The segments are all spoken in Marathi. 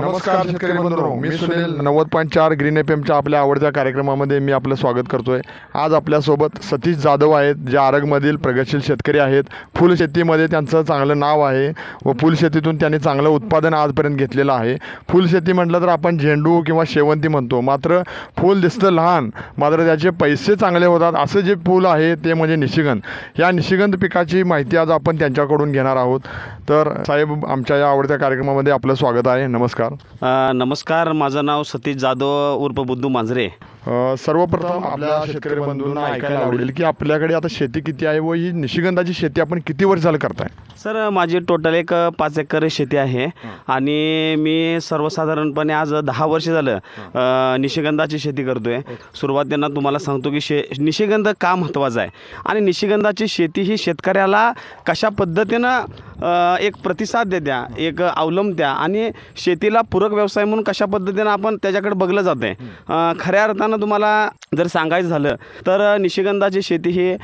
नमस्कार शेतकरी बंधू मी सुनील नव्वद पॉईंट चार ग्रीन एफ एमच्या आपल्या आवडत्या कार्यक्रमामध्ये मी आपलं स्वागत करतोय. आज आपल्यासोबत सतीश जाधव आहेत जे आरगमधील प्रगतशील शेतकरी आहेत. फुलशेतीमध्ये त्यांचं चांगलं नाव आहे व फुलशेतीतून त्यांनी चांगलं उत्पादन आजपर्यंत घेतलेलं आहे. फुलशेती म्हटलं तर आपण झेंडू किंवा शेवंती म्हणतो. मात्र फूल दिसतं लहान मात्र त्याचे पैसे चांगले होतात. असं जे फूल आहे ते म्हणजे निशिगंध. या निशिगंध पिकाची माहिती आज आपण त्यांच्याकडून घेणार आहोत. तर साहेब आमच्या या आवडत्या कार्यक्रमामध्ये आपलं स्वागत आहे. नमस्कार. नमस्कार. माझं नाव सतीश जाधव उर्फ बुद्धू मांजरे. सर्वप्रथम आपल्या शेतकरी बंधूंना ऐकायला आवडेल की आपल्याकडे आता शेती किती आहे व ही निशिगंधाची शेती आपण किती वर्ष झालं करताय? सर माझी टोटल एक पाच एकर शेती आहे. आणि मी सर्वसाधारणपणे आज दहा वर्ष झालं अ, निशिगंधाची शेती करतोय. सुरुवातीला तुम्हाला सांगतो की शे निशिगंध का महत्त्वाचा आहे? आणि निशिगंधाची शेती ही शेतकऱ्याला कशा पद्धतीनं अ, एक प्रतिसाद देत्या एक अवलंबत्या आणि शेतीला पूरक व्यवसाय म्हणून कशा पद्धतीनं आपण त्याच्याकडे बघलं जातं आहे खऱ्या अर्थानं तुम्हाला जर सांगायचं झालं तर निशिगंधाची शेती ही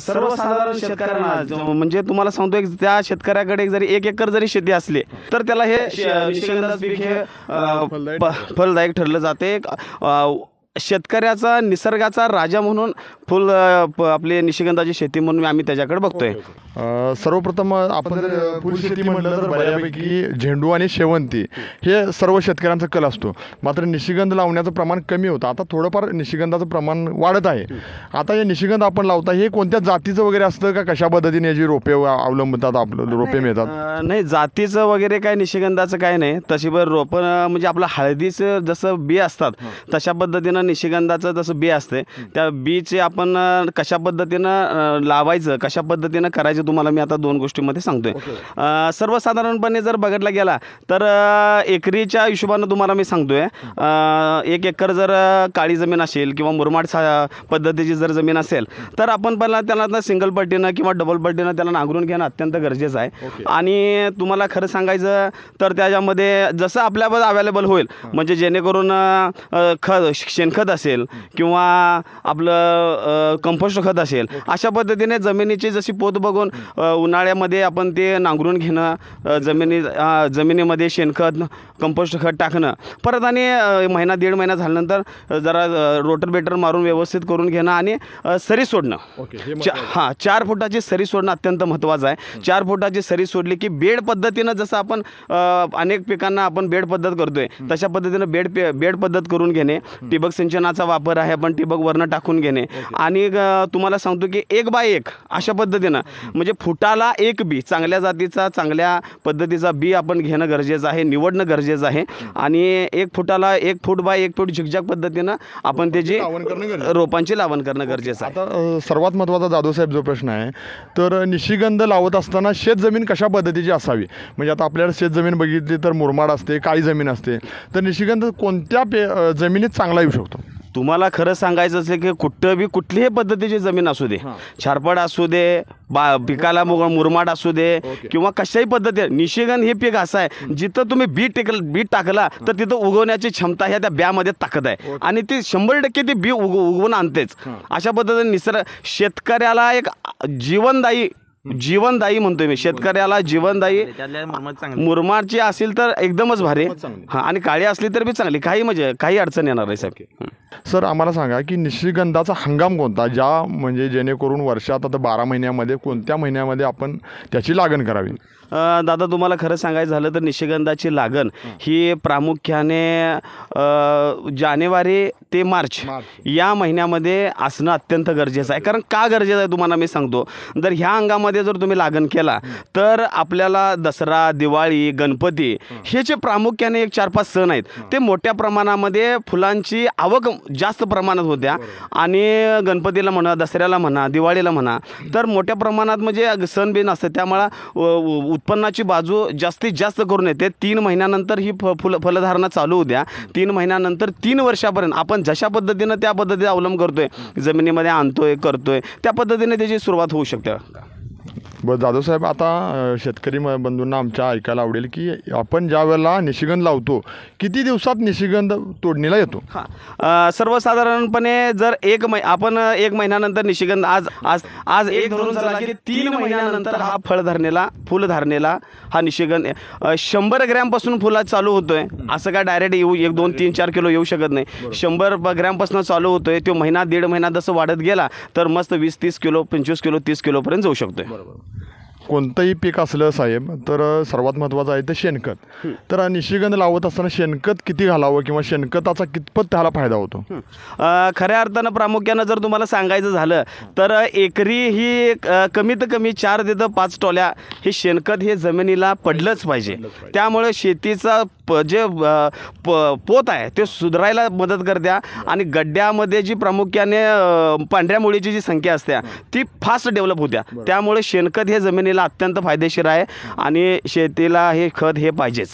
सर्वसाधारण शेतकऱ्यांना म्हणजे तुम्हाला सांगतो एक त्या शेतकऱ्याकडे जरी एक एकर जरी शेती असली तर त्याला हे निशिगंधाचं पीक हे फलदायक ठरलं जाते. एक, शेतकऱ्याचा निसर्गाचा राजा म्हणून फुल आपली निशिगंधाची शेती म्हणून आम्ही त्याच्याकडे बघतोय. अ, सर्वप्रथम आपण जर अ, फुलशेती म्हटलं तर बऱ्यापैकी झेंडू आणि शेवंती हे सर्व शेतकऱ्यांचा कल असतो. मात्र निशिगंध लावण्याचं प्रमाण कमी होतं. आता थोडंफार निशिगंधाचं प्रमाण वाढत आहे. आता हे निशिगंध आपण लावता हे कोणत्या जातीचं वगैरे असतं का कशा पद्धतीने याची रोपे अवलंबतात आपलं रोपे मिळतात? अ, नाही जातीचं वगैरे काय निशिगंधाचं काय नाही. तशी बरं रोपण अ, म्हणजे आपलं हळदीचं जसं बी असतात तशा पद्धतीनं निशिगंधाचं जसं बी असते त्या बीचे आपण अ, कशा पद्धतीनं लावायचं कशा पद्धतीनं करायचं तुम्हाला मी आता दोन गोष्टीमध्ये सांगतोय. सर्वसाधारणपणे जर बघितला गेला तर एकरीच्या हिशोबानं तुम्हाला मी सांगतोय. एक एकर जर काळी जमीन असेल किंवा मुरमाड सा पद्धतीची जर जमीन असेल तर आपण पहिला त्याला सिंगल पट्टीनं किंवा डबल पट्टीनं त्याला नांगरून घेणं अत्यंत गरजेचं आहे. आणि तुम्हाला खरं सांगायचं तर त्याच्यामध्ये जसं आपल्यावर अवेलेबल होईल म्हणजे जेणेकरून खत शेणखत असेल किंवा आपलं कंपोस्ट खत असेल. अशा पद्धतीने जमिनीची जशी पोत बघून उन्हाळ्यामध्ये आपण ते नांगरून घेणं जमिनी जमिनीमध्ये शेणखत कंपोस्ट खत टाकणं. परत आणि महिना दीड महिना झाल्यानंतर जरा रोटर बेटर मारून व्यवस्थित करून घेणं आणि सरी सोडणं. हे चा- हां चार फुटाची सरी सोडणं अत्यंत महत्त्वाचं आहे. चार फुटाची सरी सोडली की बेड पद्धतीनं जसं आपण अनेक पिकांना आपण बेड पद्धत करतोय तशा पद्धतीनं बेड बेड पद्धत करून घेणे. ठिबक सिंचनाचा वापर आहे आपण ठिबक वरनं टाकून घेणे. आणि तुम्हाला सांगतो की एक बाय एक अशा पद्धतीनं. म्हणजे फुटाला एक बी चांगल्या जातीचा चांगल्या पद्धतीचा बी आपण घेणं गरजेचं आहे निवडणं गरजेचं आहे. आणि एक फुटाला एक फूट बाय एक फूट झिकझॅक पद्धतीनं आपण त्याची लावण करणं गरजेचं रोपांची लावण करणं गरजेचं आहे. आता सर्वात महत्त्वाचा जाधवसाहेब जो प्रश्न आहे तर निशिगंध लावत असताना शेतजमीन कशा पद्धतीची असावी? म्हणजे आता आपल्याला शेतजमीन बघितली तर मुरमाड असते काळी जमीन असते. तर निशिगंध कोणत्या पे जमिनीत चांगला येऊ शकतो? तुम्हाला खरं सांगायचं असेल की कुठं बी कुठलीही पद्धतीची जमीन असू दे. छारपड असू दे बा पिकाला मुग मुरमाड असू दे किंवा कशाही पद्धती निशिगंध हे पीक असं आहे. जिथं तुम्ही बी टेकल बी टाकला तर तिथं उगवण्याची क्षमता ह्या त्या ब्यामध्ये ताकद आहे. आणि ती शंभर टक्के ती बी उग उगवून आणतेच. अशा पद्धतीने निसर्ग शेतकऱ्याला एक जीवनदायी जीवनदायी म्हणतोय मी. शेतकऱ्याला जीवनदायी मुरमाडची असेल तर एकदमच भारी. हा आणि काळी असली तर बी चांगली. काही म्हणजे काही अडचण येणार नाही साहेब. हं. सर आम्हाला सांगा की निशिगंधाचा हंगाम कोणता? ज्या म्हणजे जेणेकरून वर्षात आता बारा महिन्यामध्ये कोणत्या महिन्यामध्ये आपण त्याची लागण करावी? अ, दादा तुम्हाला खरं सांगायचं झालं तर निशिगंधाची लागण ही. प्रामुख्याने अ, जानेवारी ते मार्च या महिन्यामध्ये असणं अत्यंत गरजेचं आहे. कारण का गरजेचं आहे तुम्हाला मी सांगतो. जर ह्या अंगामध्ये जर तुम्ही लागण केला तर आपल्याला दसरा दिवाळी गणपती हे. जे प्रामुख्याने एक चार पाच सण आहेत ते मोठ्या प्रमाणामध्ये फुलांची आवक जास्त प्रमाणात होत्या. आणि गणपतीला म्हणा दसऱ्याला म्हणा दिवाळीला म्हणा तर मोठ्या प्रमाणात म्हणजे सण बिन असतं त्यामुळं उत्पन्नाची बाजू जास्तीत जास्त करून येते. तीन महिन्यानंतर ही फ फुल फलधारणा चालू होत्या. तीन महिन्यानंतर तीन वर्षापर्यंत आपण जशा पद्धतीनं त्या पद्धतीने अवलंब करतोय जमिनीमध्ये आणतोय करतोय त्या पद्धतीने त्याची सुरुवात होऊ शकते. बरं जाधव साहेब आता शेतकरी म- बंधूंना आमच्या ऐकायला आवडेल की आपण ज्या वेळेला निशिगंध लावतो किती दिवसात निशिगंध तोडणीला येतो? हां. सर्वसाधारणपणे जर एक मै आपण एक महिन्यानंतर निशिगंध आज आज आज एक धरून चला की तीन महिन्यानंतर हा फळ धरणेला फुल धरणेला हा निशिगंध शंभर ग्रॅमपासून फुला चालू होतोय. असं काय डायरेक्ट येऊ एक दोन तीन चार किलो येऊ शकत नाही. शंभर ग्रॅमपासून चालू होतोय तो महिना दीड महिना जसं वाढत गेला तर मस्त वीस तीस किलो पंचवीस किलो तीस किलोपर्यंत जाऊ शकतोय. कोणतंही पीक असलं साहेब तर सर्वात महत्त्वाचं आहे ते शेणखत. तर निशिगंध लावत असताना शेणखत किती घालावं किंवा शेणखताचा कितपत त्याला फायदा होतो? अ, खऱ्या अर्थानं प्रामुख्यानं जर तुम्हाला सांगायचं झालं तर एकरी ही अ, कमीत कमी चार ते पाच टोल्या हे शेणखत हे जमिनीला पडलंच पाहिजे. त्यामुळे शेतीचा प जे प पोत आहे ते सुधारायला मदत करत्या आणि गड्ड्यामध्ये जी प्रामुख्याने पांढऱ्या मुळीची जी संख्या असते ती फास्ट डेव्हलप होत्या. त्यामुळे शेणखत हे जमिनीला अत्यंत फायदेशीर आहे आणि शेतीला हे खत हे पाहिजेच.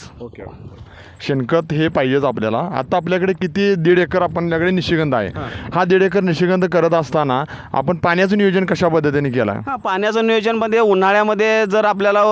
शेणखत हे पाहिजेच आपल्याला. आता आपल्याकडे किती दीड एकर आपल्याकडे निशिगंध आहे. हा. दीड एकर निशिगंध करत असताना आपण पाण्याचं नियोजन कशा पद्धतीने केलं? हां पाण्याचं नियोजनमध्ये उन्हाळ्यामध्ये जर आपल्याला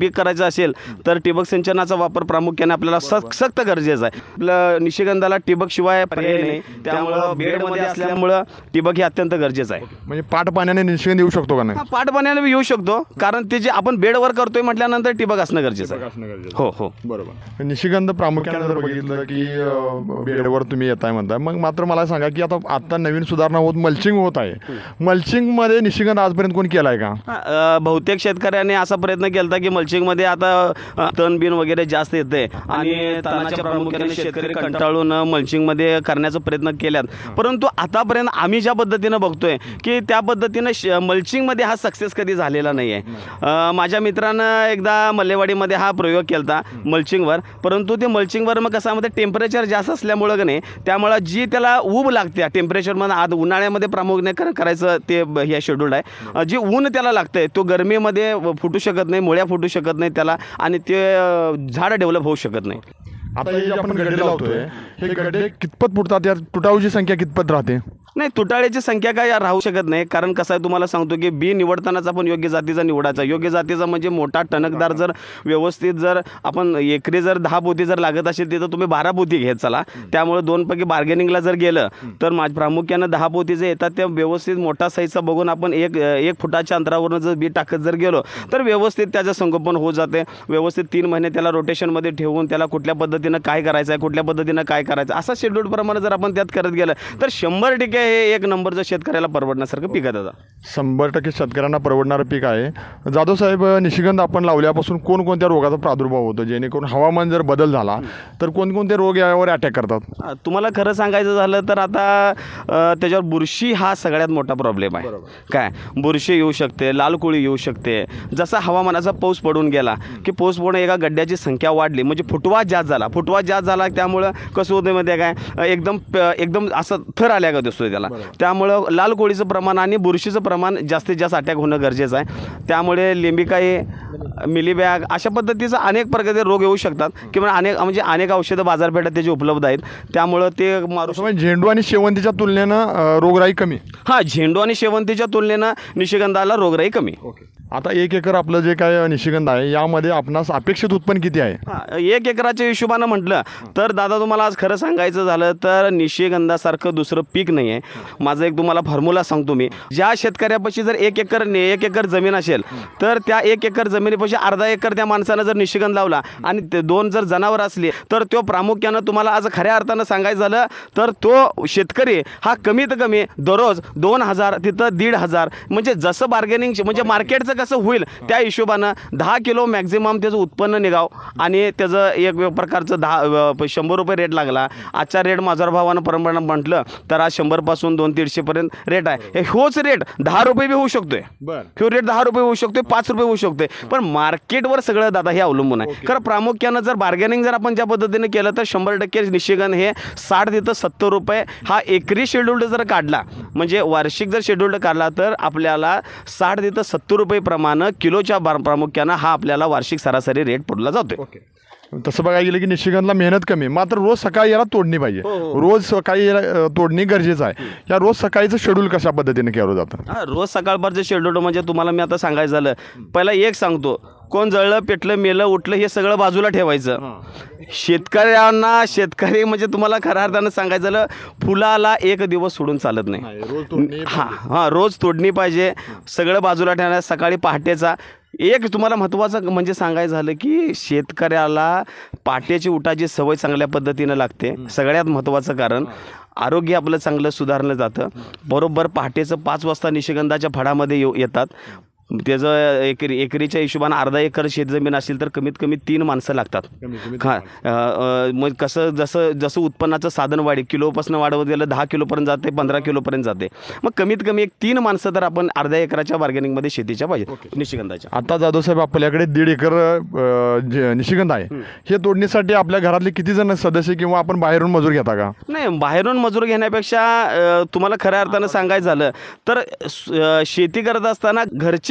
पीक करायचं असेल तर ठिबक सिंचनाचा वापर प्रामुख्याने आपल्याला सक्त गरजेचा आहे. आपलं निशिगंधाला ठिबक शिवाय पर्याय नाही. त्यामुळं बेडमध्ये असल्यामुळं ठिबक हे अत्यंत गरजेचं आहे. म्हणजे पाट पाण्याने निशिगंध येऊ शकतो का नाही? पाट पाण्याने येऊ शकतो. कारण ते जे आपण बेडवर करतोय म्हटल्यानंतर ठिबक असणं गरजेचं आहे. हो हो. बरोबर. निशिगंध प्रामुख्याने जर बघितलं की बेडवर तुम्ही येताय म्हणताय मग मात्र मला सांगा की आता आता नवीन सुधारणा होत मल्चिंग होत आहे. मल्चिंगमध्ये निशिगंध आजपर्यंत कोण केला आहे का? हा, बहुतेक शेतकऱ्यांनी असा प्रयत्न केला की मल्चिंगमध्ये आता तण बिन वगैरे जास्त येते आणि तणाच्या प्रामुख्याने शेतकरी कंटाळून मल्चिंगमध्ये करण्याचा प्रयत्न केल्यात. परंतु आतापर्यंत आम्ही ज्या पद्धतीनं बघतोय की त्या पद्धतीनं श मल्चिंगमध्ये हा सक्सेस कधी झालेला नाही. आहे माझ्या मित्रानं एकदा मल्लेवाडीमध्ये हा प्रयोग केला मल्चिंगवर. परंतु ते मल्चिंगवर मग कसं मध्ये टेम्परेचर जास्त असल्यामुळं का नाही त्यामुळं जी त्याला ऊब लागते टेम्परेचरमध्ये आज उन्हाळ्यामध्ये प्रामुख्याने कर- करायचं ते हे शेड्यूल आहे. जी ऊन त्याला लागतंय तो गरमीमध्ये फुटू शकत नाही मुळ्या फुटू शकत नाही त्याला आणि ते झाड डेव्हलप होऊ शकत नाही. आता हे आपण गड्डे लावतोय हे गड्डे कितपत फुटतात? या तुटाऊची संख्या कितपत राहते? नाही तुटाळ्याची संख्या काय राहू शकत नाही. कारण कसं आहे तुम्हाला सांगतो की बी निवडतानाच आपण योग्य जातीचा निवडायचा. योग्य जातीचा म्हणजे मोठा टणकदार जर व्यवस्थित जर आपण एकरी जर दहा पोती जर लागत असेल तिथं तुम्ही बारा पोती घेत चला. त्यामुळे दोनपैकी बार्गेनिंगला जर गेलं तर माझ प्रामुख्यानं दहा पोती जे येतात त्या व्यवस्थित मोठा साईजचा बघून आपण एक एक फुटाच्या अंतरावरून जर बी टाकत जर गेलो तर व्यवस्थित त्याचं संगोपन होत जाते. व्यवस्थित तीन महिने त्याला रोटेशनमध्ये ठेवून त्याला कुठल्या पद्धतीनं काय करायचं आहे कुठल्या पद्धतीनं काय करायचं असा शेड्यूल प्रमाणे जर आपण त्यात करत गेलं तर शंभर टक्के हे एक नंबरचं शेतकऱ्याला परवडण्यासारखं पीक आहे दादा. शंभर टक्के शेतकऱ्यांना परवडणारं पीक आहे. जाधव साहेब निशिगंध आपण लावल्यापासून कोणकोणत्या रोगाचा प्रादुर्भाव होतो? जेणेकरून हवामान जर बदल झाला तर कोणकोणते रोग यावर अटॅक करतात? तुम्हाला खरं सांगायचं झालं तर आता अ, त्याच्यावर बुरशी हा सगळ्यात मोठा प्रॉब्लेम आहे. काय? बुरशी येऊ शकते लाल कोळी येऊ शकते. जसा हवामानाचा पाऊस पडून गेला की पाऊस पडून एका गड्ड्याची संख्या वाढली म्हणजे फुटवा जास्त झाला. फुटवा जास्त झाला त्यामुळं कसं होतं माहिती आहे काय? अ, एकदम प- एकदम असं थर आल्या का दिसतोय त्याला त्यामुळं लाल कोळीचं प्रमाण आणि बुरशीचं प्रमाण जास्तीत जास्त अटॅक होणं गरजेचं आहे. त्यामुळे लिंबिकाई मिलीबॅग अशा पद्धतीचं अनेक प्रकारचे रोग येऊ शकतात. किंवा अनेक म्हणजे अनेक औषधं बाजारपेठात त्याचे उपलब्ध आहेत. त्यामुळं ते मारू म्हणजे झेंडू आणि शेवंतीच्या तुलनेनं रोगराई कमी. हा झेंडू आणि शेवंतीच्या तुलनेनं निशिगंधाला रोगराई कमी. आता एक एकर आपलं जे काय निशिगंध आहे यामध्ये आपणास अपेक्षित उत्पन्न किती आहे? हा एक एकराच्या हिशोबानं म्हटलं तर दादा तुम्हाला आज खरं सांगायचं झालं तर निशिगंधासारखं दुसरं पीक नाही आहे. माझं एक तुम्हाला फॉर्म्युला सांगतो मी. ज्या शेतकऱ्यापाशी जर एक एकर ने- एक एकर जमीन असेल तर त्या एक एकर जमिनीपाशी अर्धा एकर त्या माणसानं जर निशिगंध लावला आणि ते दोन जर जनावर असली तर तो प्रामुख्यानं तुम्हाला आज खऱ्या अर्थानं सांगायचं झालं तर तो शेतकरी हा कमीत कमी दररोज दोन हजार तिथं दीड हजार म्हणजे जसं बार्गेनिंग म्हणजे मार्केटचं कसं कसं होईल. त्या हिशोबानं दहा किलो मॅक्झिमम त्याचं उत्पन्न निघाव. आणि त्याचं एक प्रकारचं दहा शंभर रुपये रेट लागला. आजचा रेट माझा भावानं प्रमाण म्हटलं तर आज शंभरपासून दोन दीडशेपर्यंत रेट आहे. हे होच रेट दहा रुपये बी होऊ शकतोय. बर. ह्यो रेट दहा रुपये होऊ शकतोय पाच रुपये होऊ शकतोय. पण मार्केटवर सगळं दादा हे अवलंबून आहे. खरं प्रामुख्यानं जर बार्गेनिंग जर आपण ज्या पद्धतीने केलं तर शंभर टक्के निशिगन हे साठ तिथं सत्तर रुपये हा एकरी शेड्यूल्ड जर काढला म्हणजे वार्षिक जर शेड्यूल्ड काढला तर आपल्याला साठ तिथं सत्तर रुपये प्रमाणे किलोच्या बार- प्रामुख्यानं हा आपल्याला वार्षिक सरासरी रेट पडला जातोय. ओके तसं बघायला गेलं की निशिगंधला मेहनत कमी मात्र रोज सकाळी याला तोडणी पाहिजे. हो, रोज सकाळी याला अ, तोडणी गरजेचं आहे. या रोज सकाळीचं शेड्यूल कशा पद्धतीने केलं जातं? हा रोज सकाळभरचं शेड्यूल म्हणजे तुम्हाला मी आता सांगायचं झालं. पहिला एक सांगतो. कोण जळलं पेटलं मेलं उठलं हे सगळं बाजूला ठेवायचं. शेतकऱ्यांना शेतकरी म्हणजे तुम्हाला खऱ्या अर्थानं सांगायचं झालं फुलाला एक दिवस सोडून चालत नाही. रोज हां हां रोज तोडणी पाहिजे. सगळं बाजूला ठेवणार सकाळी पहाटेचा. एक तुम्हाला महत्त्वाचं म्हणजे सांगायचं झालं की शेतकऱ्याला पहाटेची उठाची सवय चांगल्या पद्धतीनं लागते. सगळ्यात महत्त्वाचं कारण आरोग्य आपलं चांगलं सुधारलं जातं. बरोबर पहाटेचं पाच वाजता निशिगंधाच्या फळामध्ये येऊ येतात. त्याचं एकरी एकरीच्या हिशोबानं अर्धा एकर शेतजमीन असेल तर कमीत कमी तीन माणसं लागतात. मग कसं जसं जसं उत्पन्नाचं साधन वाढे किलोपासून वाढवत गेलं दहा किलोपर्यंत जाते पंधरा किलोपर्यंत जाते. मग कमीत कमी एक तीन माणसं तर आपण अर्ध्या एकराच्या बार्गेनिंगमध्ये शेतीच्या पाहिजे निशिगंधाच्या. आता जाधव साहेब आपल्याकडे दीड एकर निशिगंध आहे. हे तोडणीसाठी आपल्या घरातले किती जण सदस्य किंवा आपण बाहेरून मजूर घेता का? नाही बाहेरून मजूर घेण्यापेक्षा तुम्हाला खऱ्या अर्थानं सांगायचं झालं तर शेती करत असताना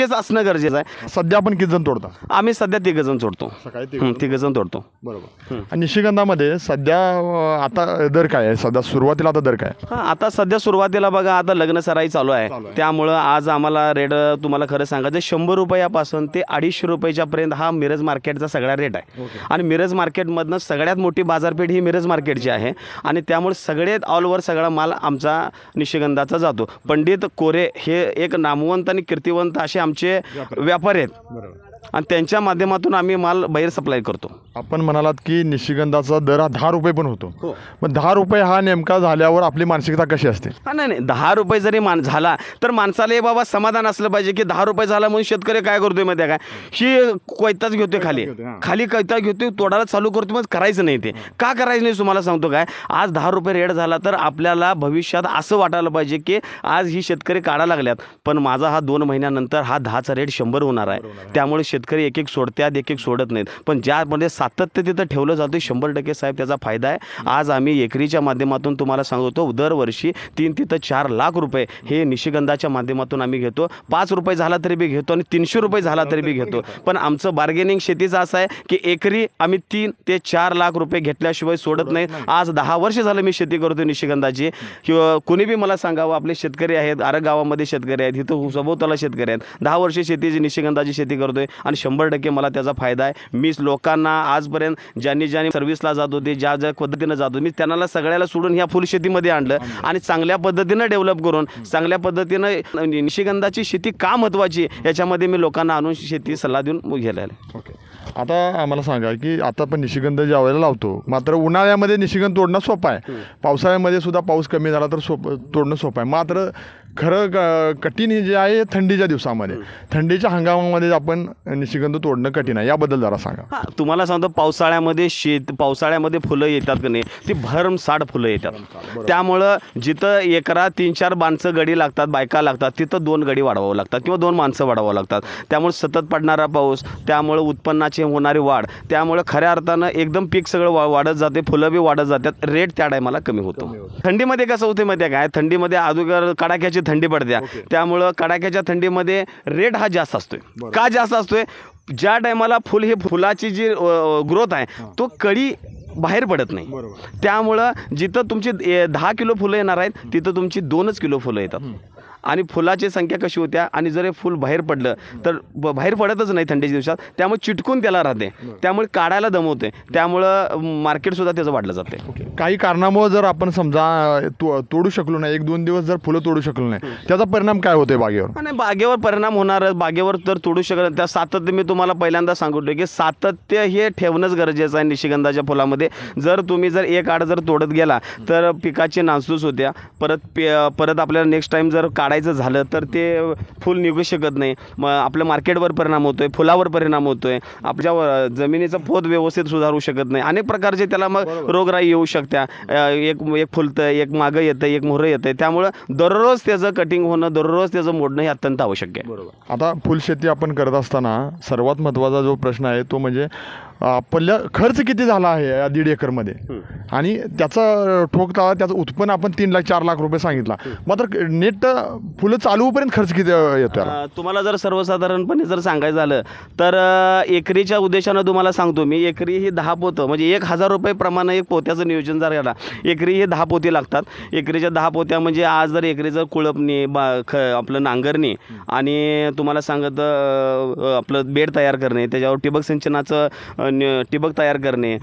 घरचेच असणं गरजेचं आहे. सध्या आपण किती जण तोडता? आम्ही सध्या तिघजण तोडतो. सकाळी हं, तिघजण तोडतो. बरोबर. आणि निशिगंधामध्ये सध्या अ, आता दर काय आहे? सध्या सुरुवातीला आता दर काय आहे? हां आता सध्या सुरुवातीला बघा आता लग्न सराई चालू आहे. त्यामुळं आज आम्हाला रेट तुम्हाला खरं सांगायचं शंभर रुपयापासून ते अडीचशे रुपयाच्या पर्यंत हा मिरज मार्केटचा सगळा रेट आहे. आणि मिरज मार्केटमधनं सगळ्यात मोठी बाजारपेठ ही मिरज मार्केटची आहे. आणि त्यामुळे सगळ्यात ऑल ओव्हर सगळा माल आमचा निशिगंधाचा जातो. पंडित कोरे हे एक नामवंत आणि कीर्तिवंत असे आमचे व्यापारी आहेत आणि त्यांच्या माध्यमातून आम्ही माल बाहेर सप्लाय करतो. आपण म्हणालात की निशिगंधाचा दर हा दहा रुपये पण होतो. मग दहा रुपये हा नेमका झाल्यावर आपली मानसिकता कशी असते? हा नाही नाही. दहा रुपये जरी मान झाला तर माणसाला हे बाबा समाधान असलं पाहिजे की दहा रुपये झाला म्हणून शेतकरी काय करतोय माहिती काय ही कोयताच घेतोय खाली. खाली कोयता घेतोय तोडायला चालू करतोय मग करायचं नाही ते. का करायचं नाही तुम्हाला सांगतो काय? आज दहा रुपये रेट झाला तर आपल्याला भविष्यात असं वाटायला पाहिजे की आज ही शेतकरी काढा लागल्यात. पण माझा हा दोन महिन्यानंतर हा दहाचा रेट शंभर होणार आहे. त्यामुळे शेतकरी एक एक सोडत्यात एक एक सोडत नाहीत. पण ज्यामध्ये सातत्य तिथं ठेवलं जातं शंभर टक्के साहेब त्याचा फायदा आहे. आज आम्ही एकरीच्या माध्यमातून तुम्हाला सांगतो दरवर्षी तीन तिथं चार लाख रुपये हे निशिगंधाच्या माध्यमातून आम्ही घेतो. पाच रुपये झाला तरी बी घेतो आणि तीनशे रुपये झाला तरी बी घेतो. पण आमचं बार्गेनिंग शेतीचं असं आहे की एकरी आम्ही तीन ते चार लाख रुपये घेतल्याशिवाय सोडत नाही. आज दहा वर्ष झालं मी शेती करतो निशिगंधाची. किंवा कोणी बी मला सांगावं आपले शेतकरी आहेत आरग गावामध्ये शेतकरी आहेत इथं सभोवताला शेतकरी आहेत. दहा वर्ष शेतीची निशिगंधाची शेती करतोय. आणि शंभर टक्के मला त्याचा फायदा आहे. मी लोकांना आजपर्यंत ज्यांनी ज्यांनी सर्व्हिसला जात होते ज्या ज्या पद्धतीनं जात होते मी त्यांना सगळ्याला सोडून ह्या फुल शेतीमध्ये आणलं. आणि चांगल्या पद्धतीनं डेव्हलप करून चांगल्या पद्धतीनं निशिगंधाची शेती का महत्त्वाची याच्यामध्ये मी लोकांना आणून शेती सल्ला देऊन गेलेला आहे ओके. आता आम्हाला सांगा की आता आपण निशिगंध ज्या वेळेला लावतो मात्र उन्हाळ्यामध्ये निशिगंध तोडणं सोपं आहे. पावसाळ्यामध्ये सुद्धा पाऊस कमी झाला तर सोप तोडणं सोपं आहे. मात्र खरं क- कठीण हे जे आहे थंडीच्या दिवसामध्ये. थंडीच्या हंगामामध्ये आपण निशिगंध तोडणं कठीण आहे. याबद्दल जरा सांगा. हा तुम्हाला सांगतो पावसाळ्यामध्ये शेत पावसाळ्यामध्ये फुलं येतात का नाही ती भरमसाठ फुलं येतात. त्यामुळं जिथं एकरा तीन चार माणसं गडी लागतात बायका लागतात तिथं दोन गडी वाढवावं लागतात किंवा दोन माणसं वाढवावं लागतात. त्यामुळे सतत पडणारा पाऊस त्यामुळे उत्पन्नाची होणारी वाढ त्यामुळे खऱ्या अर्थानं एकदम पीक सगळं वा वाढत जाते फुलं बी वाढत जातात रेट त्या टायमाला कमी होतो. थंडीमध्ये कसं होते माहिती आहे काय? थंडीमध्ये अगोदर कडाक्याची थंडी पडते. त्यामुळं कडाक्याच्या थंडीमध्ये रेट हा जास्त असतोय. का जास्त असतोय? ज्या टायमाला फुल हे फुलाची जी ग्रोथ आहे तो कळी बाहेर पडत नाही. त्यामुळं जिथं तुमची ए, दहा किलो फुलं येणार आहेत तिथं तुमची दोनच किलो फुलं येतात. आणि फुलाची संख्या कशी होत्या? आणि जर हे फुल बाहेर पडलं तर बाहेर पडतच नाही थंडीच्या दिवसात. त्यामुळे चिटकून त्याला राहते. त्यामुळे काढायला दमवते त्यामुळं मार्केटसुद्धा त्याचं वाढलं जाते. काही कारणामुळे जर आपण समजा तोडू शकलो नाही एक दोन दिवस जर फुलं तोडू शकलो नाही त्याचा परिणाम काय होतोय बागेवर? आणि बागेवर परिणाम होणार बागेवर तर तोडू शकत त्या सातत्य मी तुम्हाला पहिल्यांदा सांगतो की सातत्य हे ठेवणंच गरजेचं आहे निशिगंधाच्या फुलामध्ये. जर तुम्ही जर एक आड जर तोडत गेला तर पिकाची नासधूस होत्या. परत परत आपल्याला नेक्स्ट टाइम जर काढायचं काढायचं झालं तर ते फुल निघू शकत नाही. मग आपल्या मार्केटवर परिणाम होतोय फुलावर परिणाम होतोय. आपल्या व- जमिनीचा पोत व्यवस्थित सुधारू शकत नाही. अनेक प्रकारचे त्याला मग रोगराई येऊ शकत्या. एक एक फुलतं एक मागं येतं एक मोहरं येतं. त्यामुळं दररोज त्याचं कटिंग होणं दररोज त्याचं मोडणं हे अत्यंत आवश्यक आहे. आता फुलशेती आपण करत असताना सर्वात महत्त्वाचा जो प्रश्न आहे तो म्हणजे आपल्या खर्च किती झाला आहे या दीड एकरमध्ये? आणि त्याचा ठोकता त्याचं उत्पन्न आपण तीन लाख चार लाख रुपये सांगितला. मात्र नेट फुलं चालू होईपर्यंत खर्च किती येतो तुम्हाला जर सर्वसाधारणपणे जर सांगायचं झालं तर एकरीच्या उद्देशानं तुम्हाला सांगतो मी एकरी ही दहा पोतं म्हणजे एक हजार रुपये प्रमाणे एक पोत्याचं नियोजन जर केला एकरी ही दहा पोती लागतात. एकरीच्या दहा पोत्या म्हणजे आज जर एकरीचं कुळपणी बा ख आपलं नांगरणी आणि तुम्हाला सांगत आपलं बेड तयार करणे त्याच्यावर ठिबक सिंचनाचं न- ठिबक तयार करणे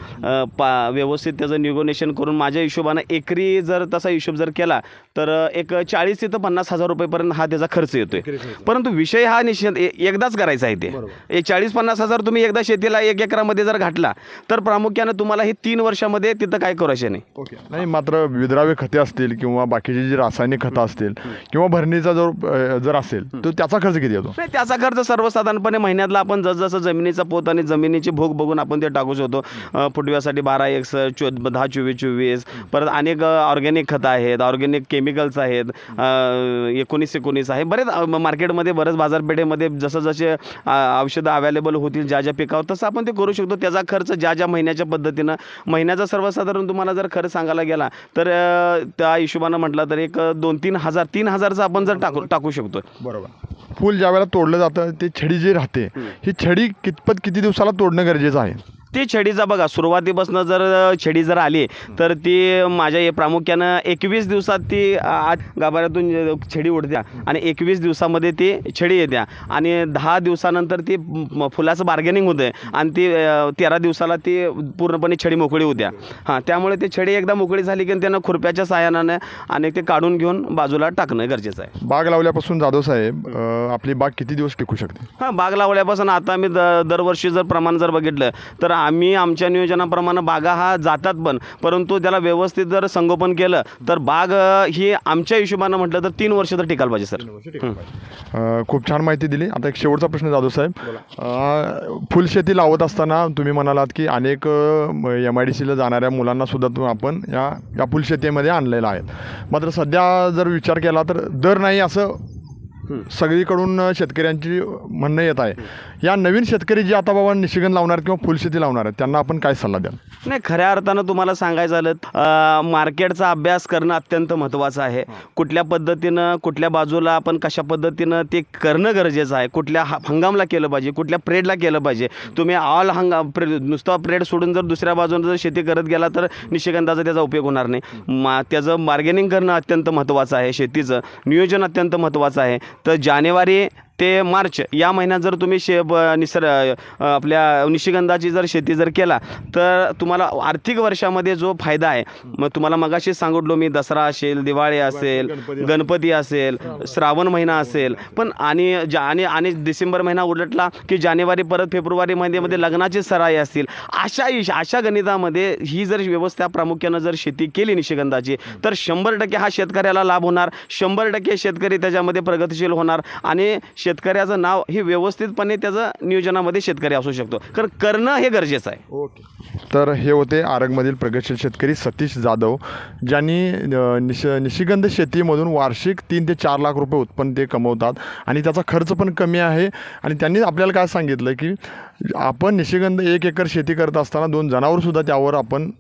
पा व्यवस्थित त्याचं निगोनेशन करून माझ्या हिशोबानं एकरी जर तसा हिशोब जर केला तर एक चाळीस ते पन्नास हजार रुपयेपर्यंत हा त्याचा खर्च येतोय. परंतु विषय हा निश्चित एकदाच करायचा आहे ते. एक चाळीस पन्नास हजार तुम्ही एकदा शेतीला एक एकरामध्ये जर घातला तर प्रामुख्यानं तुम्हाला हे तीन वर्षामध्ये तिथं काय करायचे नाही. नाही मात्र विद्राव्य खते असतील किंवा बाकीची जी रासायनिक खतं असतील किंवा भरणीचा जो अ, जर असेल तर त्याचा खर्च किती येतो? त्याचा खर्च सर्वसाधारणपणे महिन्यातला आपण जसजसं जमिनीचा पोत आणि जमिनीची भोग बघून आपण ते टाकू शकतो. फुटव्यासाठी बारा एक चो दहा चोवीस चोवीस. परत अनेक ऑर्गॅनिक खतं आहेत. ऑर्गॅनिक केमिकल्स आहेत. एकोणीस एकोणीस आहे. बरेच मार्केटमध्ये बरेच बाजारपेठेमध्ये जसं जसे औषधं अवेलेबल होतील ज्या ज्या पिकावर तसं आपण ते करू शकतो. त्याचा खर्च ज्या ज्या महिन्याच्या पद्धतीनं महिन्याचा सर्वसाधारण तुम्हाला जर खर्च सांगायला गेला तर त्या हिशोबानं म्हटलं तर एक दोन तीन हजार तीन हजारचा आपण जर टाकू टाकू शकतो बरोबर. फुल ज्या वेळेला तोडलं जातं ते छडी जी राहते ही छडी कितपत किती दिवसाला तोडणं गरजेचं आहे? ती छडीचा बघा सुरुवातीपासून जर छडी जर आली तर ती माझ्या प्रामुख्यानं एकवीस दिवसात ती आत गाभाऱ्यातून छडी उडत्या आणि एकवीस दिवसामध्ये ती छडी येत्या आणि दहा दिवसानंतर ती फुलाचं बार्गेनिंग होतं आणि ती तेरा दिवसाला ती पूर्णपणे छडी मोकळी होत्या. हां त्यामुळे ती छडी एकदा मोकळी झाली की त्यांना खुरप्याच्या साहाय्यानं आणि ते काढून घेऊन बाजूला टाकणं गरजेचं आहे. बाग लावल्यापासून जाधव साहेब आपली बाग किती दिवस टिकू शकते? हां बाग लावल्यापासून आता आम्ही द दरवर्षी जर प्रमाण जर बघितलं तर आम्ही आमच्या नियोजनाप्रमाणे बागा हा जातात पण परंतु त्याला व्यवस्थित जर संगोपन केलं तर बाग ही आमच्या हिशोबानं म्हटलं तर तीन वर्ष तर टिकायला पाहिजे सर खूप छान माहिती दिली. आता एक शेवटचा प्रश्न जाधव साहेब. फुलशेती लावत असताना तुम्ही म्हणालात की अनेक एम आय डी सीला जाणाऱ्या मुलांना सुद्धा तुम्ही आपण या या फुलशेतीमध्ये आणलेलं आहे मात्र सध्या जर विचार केला तर दर नाही असं सगळीकडून शेतकऱ्यांची म्हणणं येत आहे. या नवीन शेतकरी जे आता बाबा निशिगंध लावणार आहेत किंवा फुलशेती लावणार आहेत त्यांना आपण काय सल्ला द्याल? नाही खऱ्या अर्थानं तुम्हाला सांगायचं झालं मार्केटचा अभ्यास करणं अत्यंत महत्त्वाचं आहे. कुठल्या पद्धतीनं कुठल्या बाजूला आपण कशा पद्धतीनं ते करणं गरजेचं आहे कुठल्या ह- हंगामला केलं पाहिजे कुठल्या प्रेडला केलं पाहिजे. तुम्ही ऑल हंगाम प्रे नुसता प्रेड सोडून जर दुसऱ्या बाजूने जर शेती करत गेला तर निशिगंधाचा त्याचा उपयोग होणार नाही. मा त्याचं बार्गेनिंग करणं अत्यंत महत्त्वाचं आहे शेतीचं. नियोजन अत्यंत महत्त्वाचं आहे. तर जानेवारी ते मार्च या महिन्यात जर तुम्ही शे निसर आपल्या निशिगंधाची जर शेती जर केला तर तुम्हाला आर्थिक वर्षामध्ये जो फायदा आहे मग तुम्हाला मगाशीच सांगितलो मी दसरा असेल दिवाळी असेल गणपती असेल. श्रावण महिना असेल पण आणि जा आणि आणि डिसेंबर महिना उलटला की जानेवारी परत फेब्रुवारी महिन्यामध्ये लग्नाचे सराई असतील अशा अशा गणितामध्ये ही जर व्यवस्था प्रामुख्यानं जर शेती केली निशिगंधाची तर शंभर टक्के हा शेतकऱ्याला लाभ होणार शंभर टक्के शेतकरी त्याच्यामध्ये प्रगतिशील होणार आणि शेतकऱ्याचं नाव हे व्यवस्थितपणे त्याचं नियोजनामध्ये शेतकरी असू शकतो. कारण करणं हे गरजेचं आहे. ओके. तर हे होते आरगमधील प्रगतशील शेतकरी सतीश जाधव ज्यांनी निश निशिगंध शेतीमधून वार्षिक तीन ते चार लाख रुपये उत्पन्न ते कमवतात आणि त्याचा खर्च पण कमी आहे. आणि त्यांनी आपल्याला काय सांगितलं की आपण निशिगंध एक एकर शेती करत असताना दोन जनावरसुद्धा त्यावर आपण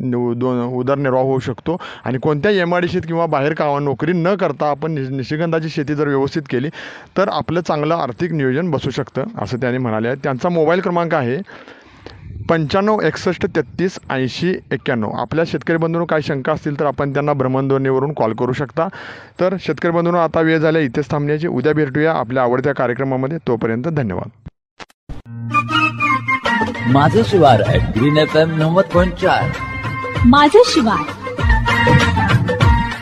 दोन उदरनिर्वाह होऊ शकतो. आणि कोणत्या एम आय डी सीत किंवा बाहेर कामा नोकरी न करता आपण नि निशिगंधाची शेती जर व्यवस्थित केली तर आपलं चांगलं आर्थिक नियोजन बसू शकतं असं त्यांनी म्हणाले आहे. त्यांचा मोबाईल क्रमांक आहे पंच्याण्णव एकसष्ट तेहत्तीस ऐंशी एक्क्याण्णव. आपल्या शेतकरी बंधूंनो काही शंका असतील तर आपण त्यांना भ्रमणध्वनीवरून कॉल करू शकता. तर शेतकरी बंधूंनो आता वेळ झाल्या इथेच थांबण्याची. उद्या भेटूया आपल्या आवडत्या कार्यक्रमामध्ये. तोपर्यंत धन्यवाद. माझं शिवार ग्रीन एफ एम नव्वद पॉईंट चार. माझं शिवार